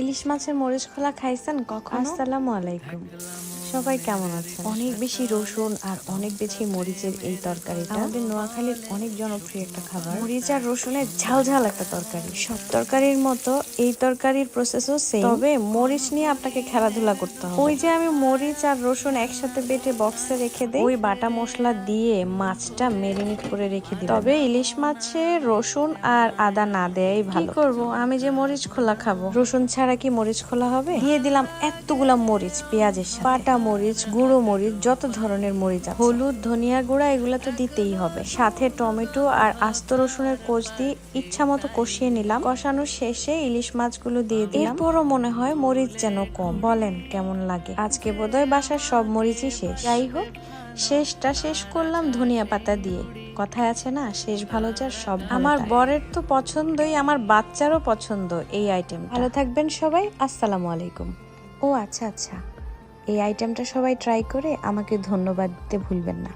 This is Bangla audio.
ইলিশ মাছের মরিচ খোলা খাইছেন কখন? আসসালামু আলাইকুম। সবাই কেমন আছেন অনেক বেশি রসুন আর অনেক বেশি মরিচের এই তরকারিটা। আমাদের নোয়াখালীর অনেক জনপ্রিয় একটা খাবার। মরিচ আর রসুনের ঝাল ঝাল একটা তরকারি। সব তরকারির মতো এই তরকারির প্রসেসও সেম তবে মরিচ নিয়ে আপনাকে খেলাধুলা করতে হবে। ওই যে আমি মরিচ আর রসুন একসাথে বেটে বক্সে রেখে দেই। ওই বাটা মশলা দিয়ে মাছটা মেরিনেট করে রেখে দিই তবে ইলিশ মাছে রসুন আর আদা না দেয়াই ভালো। কি করব? আমি যে মরিচ খোলা খাব। রসুন ছাড়া কি মরিচ খোলা হবে? দিয়ে দিলাম এতগুলা মরিচ পেঁয়াজের সাথে। বাটা মরিচ গুঁড়ো মরিচ যত ধরনের মরিচ আছে। হলুদ ধনিয়া গুঁড়া এগুলো তো দিতেই হবে। সাথে টমেটো আর আস্ত রসুনের কোচ দিয়ে ইচ্ছা মতো কষিয়ে নিলাম। কষানোর শেষে ইলিশ মাছগুলো দিয়ে দিলাম। এরপরও মনে হয় মরিচ যেন কম। বলেন কেমন লাগে? আজকে বোধহয় বাসার সব মরিচই শেষ। যাই হোক শেষটা শেষ করলাম ধনিয়া পাতা দিয়ে। কথায় আছে না শেষ ভালো যার সব আমার বরের তো পছন্দই আমার বাচ্চারও পছন্দ এই আইটেম ভালো থাকবেন সবাই আসসালামু আলাইকুম। ও আচ্ছা আচ্ছা। এই আইটেমটা সবাই ট্রাই করে আমাকে ধন্যবাদ দিতে ভুলবেন না।